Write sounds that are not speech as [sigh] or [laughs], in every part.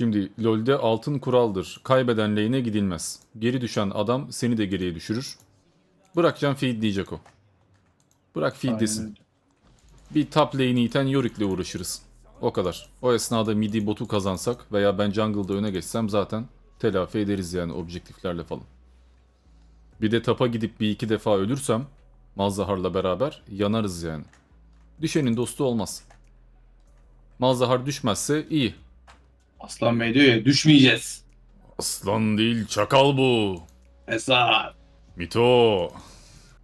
Şimdi LoL'de altın kuraldır. Kaybeden lane'e gidilmez. Geri düşen adam seni de geriye düşürür. Bırakacağım feed diyecek o. Bırak feed Aynen desin. Bir top lane'i iten Yorik'le uğraşırız. O kadar. O esnada midi botu kazansak veya ben jungle'da öne geçsem zaten telafi ederiz yani objektiflerle falan. Bir de tapa gidip bir iki defa ölürsem Malzahar'la beraber yanarız yani. Düşenin dostu olmaz. Malzahar düşmezse iyi. Aslan Bey diyor ya düşmeyeceğiz. Aslan değil çakal bu. Esat. Mito.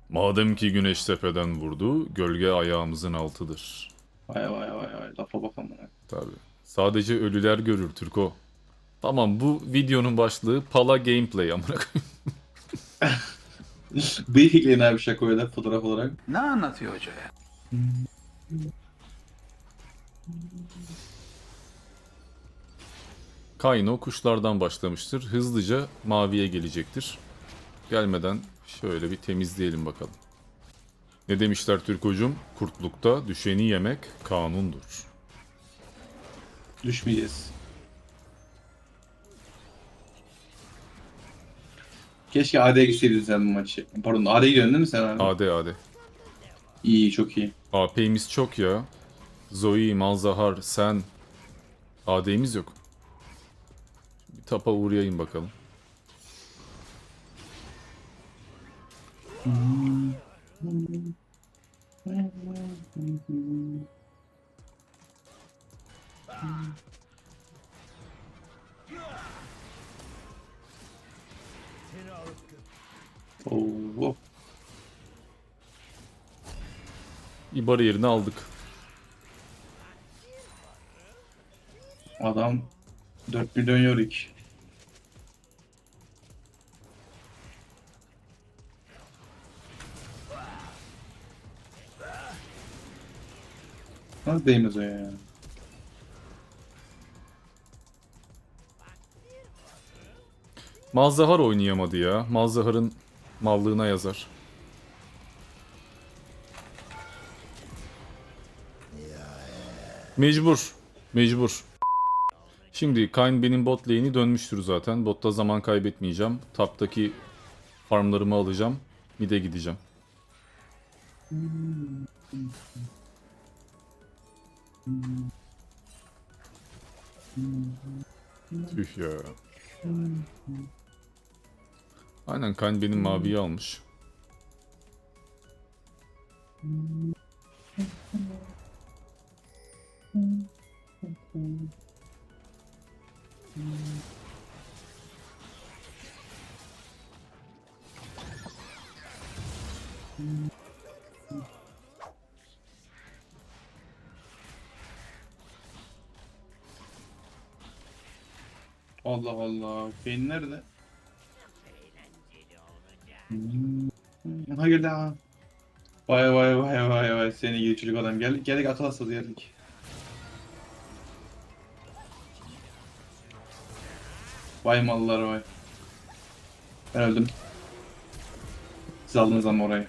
Madem ki güneş tepeden vurdu, gölge ayağımızın altıdır. Vay vay vay vay lafa bak amına. Tabi. Sadece ölüler görür Türko. Tamam bu videonun başlığı Pala Gameplay amına koyayım. [laughs] Bir ekleyin abi şakoya da fotoğraf olarak. Ne anlatıyor hoca ya? Kaino kuşlardan başlamıştır. Hızlıca maviye gelecektir. Gelmeden şöyle bir temizleyelim bakalım. Ne demişler Türkocuğum? Kurtlukta düşeni yemek kanundur. Düşmeyeceğiz. Keşke AD'ye gitseydin sen bu maçı. Pardon AD'ye gidiyorsun değil mi sen abi? AD AD. İyi çok iyi. AP'miz çok ya. Zoe, Malzahar, sen. AD'miz yok. Tapa uğrayayım bakalım. Oo. Bir bariyerini aldık. Adam 4 milyon yorik. Nasıl o ya? Malzahar oynayamadı ya. Malzahar'ın mallığına yazar. Mecbur. Mecbur. Şimdi Kayn benim bot lane'i dönmüştür zaten. Botta zaman kaybetmeyeceğim. Taptaki farmlarımı alacağım. Mid'e gideceğim. Tüh ya. Aynen Kayn benim maviyi almış. Allah Allah. Beyin nerede? Hmm. Ha geldi ha. Vay vay vay vay vay seni gidi adam. Geldik geldik akıl hastası geldik. Vay mallar vay. Ben öldüm. Siz aldınız ama orayı.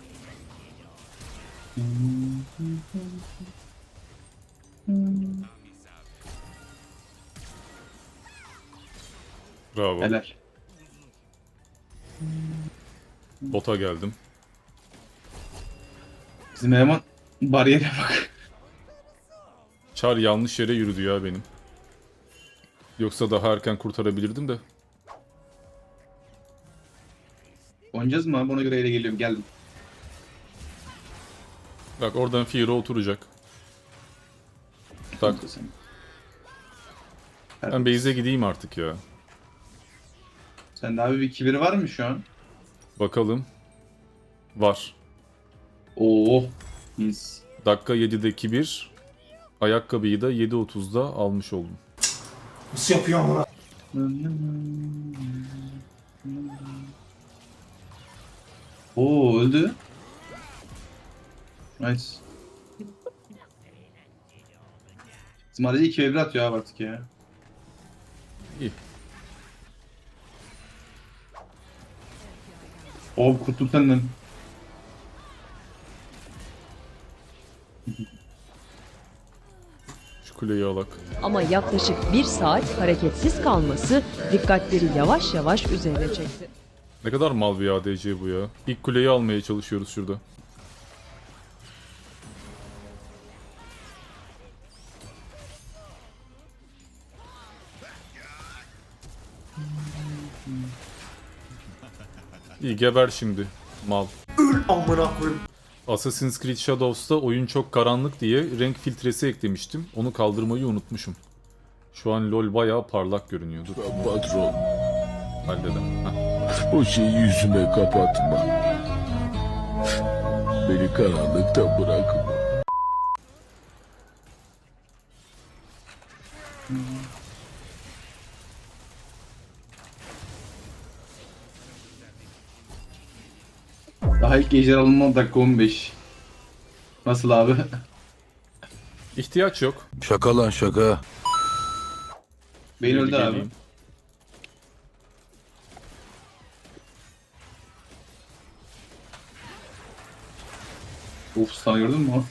Bravo. Helal. Bota geldim. Bizim eleman bariyere bak. Çar yanlış yere yürüdü ya benim. Yoksa daha erken kurtarabilirdim de. Oynayacağız mı abi? Ona göre ele geliyorum. Geldim. Bak oradan Fear'a oturacak. Tak. Ben base'e gideyim artık ya. Sende abi bir kibiri var mı şu an? Bakalım. Var. Oo. Biz. Dakika 7'de kibir. Ayakkabıyı da 7.30'da almış oldum. Nasıl yapıyor amına? Oo öldü. Nice. Bizim aracı 2 ve 1 atıyor abi artık ya. Oo kurtul senden. Şu Kuleyi alak. Ama yaklaşık bir saat hareketsiz kalması dikkatleri yavaş yavaş üzerine çekti. Ne kadar mal bir ADC bu ya. İlk kuleyi almaya çalışıyoruz şurada. İyi geber şimdi mal. Öl amına koyayım. Assassin's Creed Shadows'ta oyun çok karanlık diye renk filtresi eklemiştim. Onu kaldırmayı unutmuşum. Şu an LoL bayağı parlak görünüyor. Dur Patron, halledem. Heh. o şeyi yüzüme kapatma. Beni karanlıkta bırakma. Daha ilk ejder alınma dakika 15. Nasıl abi? İhtiyaç yok. Şaka lan şaka. Beyin öldü abi. Geleyim. Of sana gördün mü?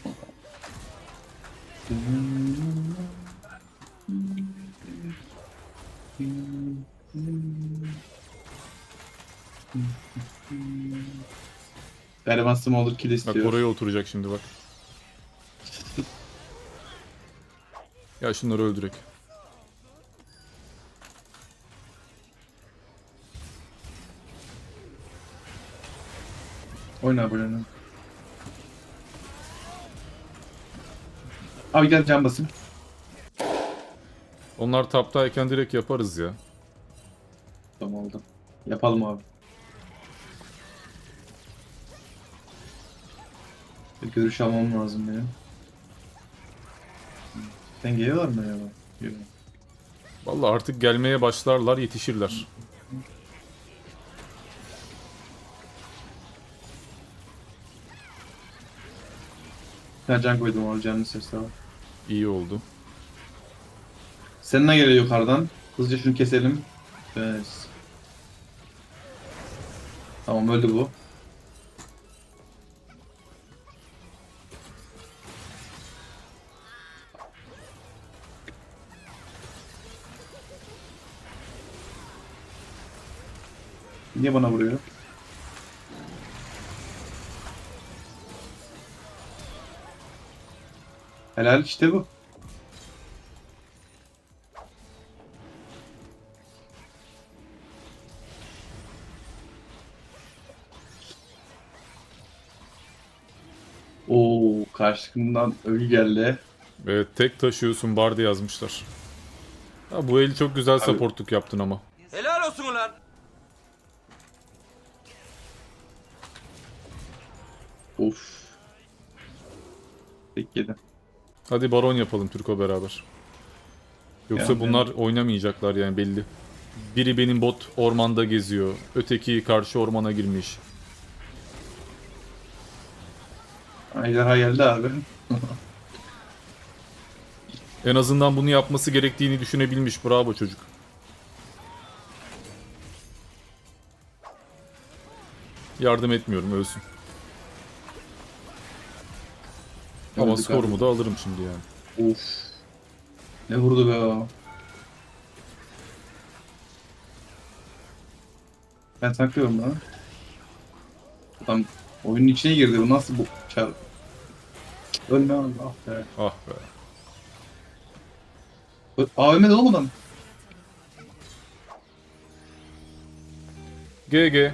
Gariban olur kill Bak istiyor. oraya oturacak şimdi bak. Ya şunları öldürek. Oyna oyna. Abi gel can basayım. Onlar taptayken direkt yaparız ya. Tamam oldu. Yapalım abi. Bir görüş almam lazım benim. Sen geliyorlar mı ya? Geliyor. Vallahi artık gelmeye başlarlar, yetişirler. Ben can koydum abi canlı sesle var. İyi oldu. Seninle geliyor yukarıdan. Hızlıca şunu keselim. Evet. Tamam öldü bu. Niye bana vuruyor? Helal işte bu. Oo karşımdan ölü geldi. Evet, tek taşıyorsun Bardi yazmışlar. Ha, bu el çok güzel supportluk yaptın ama. Of. Tek. Hadi baron yapalım Türko beraber. Yoksa Yani- bunlar oynamayacaklar yani belli. Biri benim bot ormanda geziyor. Öteki karşı ormana girmiş. Ejderha geldi abi. En azından bunu yapması gerektiğini düşünebilmiş. Bravo çocuk. Yardım etmiyorum ölsün. Ama Öldük skorumu abi. da alırım şimdi yani. Of. Ne vurdu be o. Ben takıyorum lan. Adam oyunun içine girdi. Bu nasıl bu çar? Ölme abi. Ah be. Ah be. Ö- AVM de olmadan. GG.